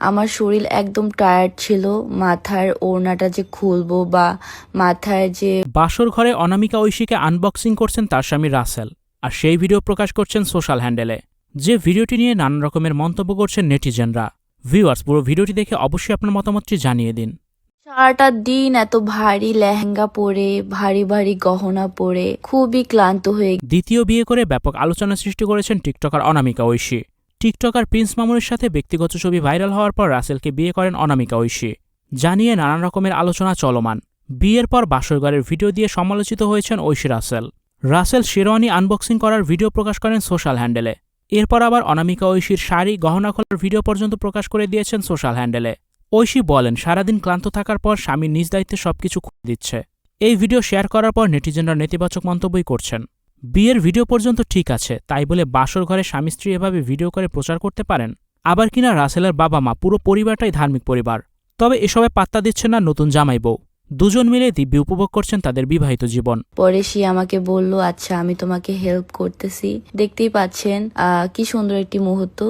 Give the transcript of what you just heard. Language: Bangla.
আমার শরীর একদম টায়ার্ড ছিল মাথার ওড়নাটা যে খুলবো বা মাথায় যে বাসর ঘরে অনামিকা ঐশীকে আনবক্সিং করছেন তার স্বামী রাসেল আর সেই ভিডিও প্রকাশ করছেন সোশ্যাল হ্যান্ডেলে। যে ভিডিওটি নিয়ে নানান রকমের মন্তব্য করছেন নেটিজেনরা। ভিউয়ার্স পুরো ভিডিওটি দেখে অবশ্যই আপনার মতামতটি জানিয়ে দিন। সারাটা দিন এত ভারী লেহেঙ্গা পরে ভারী ভারী গহনা পরে খুবই ক্লান্ত হয়ে দ্বিতীয় বিয়ে করে ব্যাপক আলোচনা সৃষ্টি করেছেন TikToker Anamika Oishi. TikToker Prince মামুনের সাথে ব্যক্তিগত ছবি ভাইরাল হওয়ার পর রাসেলকে বিয়ে করেন অনামিকা ঐশী। জানিয়ে নানান রকমের আলোচনা চলমান। বিয়ের পর বাসরঘরের ভিডিও দিয়ে সমালোচিত হয়েছেন ঐশী রাসেল। রাসেল শেরওয়ানি আনবক্সিং করার ভিডিও প্রকাশ করেন সোশ্যাল হ্যান্ডেলে। এরপর আবার অনামিকা ঐশীর শাড়ি, গহনা খোলার ভিডিও পর্যন্ত প্রকাশ করে দিয়েছেন সোশ্যাল হ্যান্ডেলে। ঐশী বলেন, সারাদিন ক্লান্ত থাকার পর স্বামী নিজ দায়িত্বে সবকিছু খুলে দিচ্ছে। এই ভিডিও শেয়ার করার পর নেটিজেনরা নেতিবাচক মন্তব্যই করছেন। বিয়ের ভিডিও পর্যন্ত ঠিক আছে, তাই বলে বাসর ঘরে স্বামী স্ত্রী এভাবে ভিডিও করে প্রচার করতে পারেন? আবার কিনা রাসেলের বাবা মা, পুরো পরিবারটাই ধার্মিক পরিবার। তবে এসবে পাত্তা দিচ্ছে না নতুন জামাই বউ। দুজন মিলে দিব্য উপভোগ করছেন তাদের বিবাহিত জীবন। পরে সে আমাকে বলল আচ্ছা আমি তোমাকে হেল্প করতেছি। দেখতেই পাচ্ছেন কি সুন্দর একটি মুহূর্ত।